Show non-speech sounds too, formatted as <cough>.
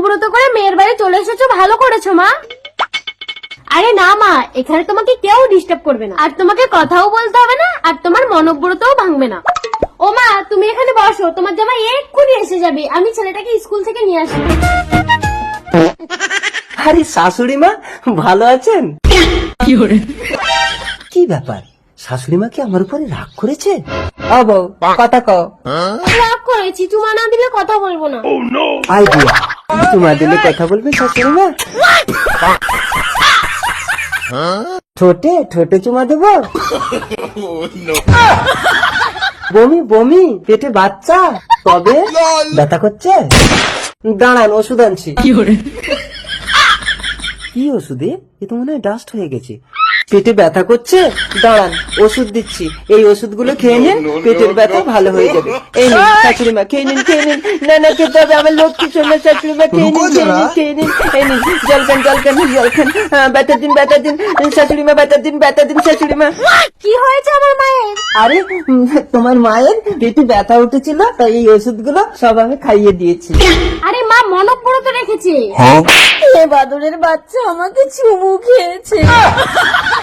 মনোব্রত করে মেয়ের বাড়ি চলে এসেছ ভালো করেছ মা। আরে না মা এখানে তোমাকে কেউ ডিস্টার্ব করবে না। আর তোমাকে কথাও বলতে হবে না আর তোমার মনোব্রতও ভাঙবে না। ও মা তুমি এখানে বসো তোমার জামাই এক্ষুনি এসে যাবে আমি ছেলেটাকে স্কুল থেকে নিয়ে আসি আরে শাশুড়ি মা ভালো আছেন? কি ব্যাপার? শাশুড়ি মা কি আমার উপরে রাগ করেছে? ও বউ কথা কও। রাগ করেছি চুমা না দিলে কথা বলব না। আইডিয়া। তোমার দিলে কথা বলবে শাশুড়ি মা। ঠোঁটে ঠোঁটে চুমা দেবো। <laughs> বমি বমি পেটে বাচ্চা। তবে ব্যথা করছে? দাঁড়ান ওষুধ আনছি। কি ওষুধে? এ তো মনে হয় ডাস্ট হয়ে গেছে। পেটে ব্যথা করছে দাঁড়ান ওষুধ দিচ্ছি। এই ওষুধগুলো খেয়ে নিন পেটের ব্যথা ভালো হয়ে যাবে। এই নিন শাশুড়ি মা খেয়ে নিন খেয়ে নিন। না না খেতে হবে আমার লক্ষ্মী শোনা শাশুড়ি মা খেয়ে নিন খেয়ে নিন খেয়ে নিন এই নিন জল খান জল খান জল খান। হ্যাঁ, দিন ব্যথা দিন শাশুড়ি মা ব্যথা দিন ব্যথা দিন শাশুড়ি মা কি হয়েছে আমার মায়ের? আরে তোমার মায়ের পেটে ব্যথা উঠেছিল তাই এই ওষুধগুলো সব আমি খাইয়ে দিয়েছি। আরে মা মনোব্রত রেখেছে। এ বাদরের বাচ্চা আমাকে চুমু খেয়েছে। <laughs>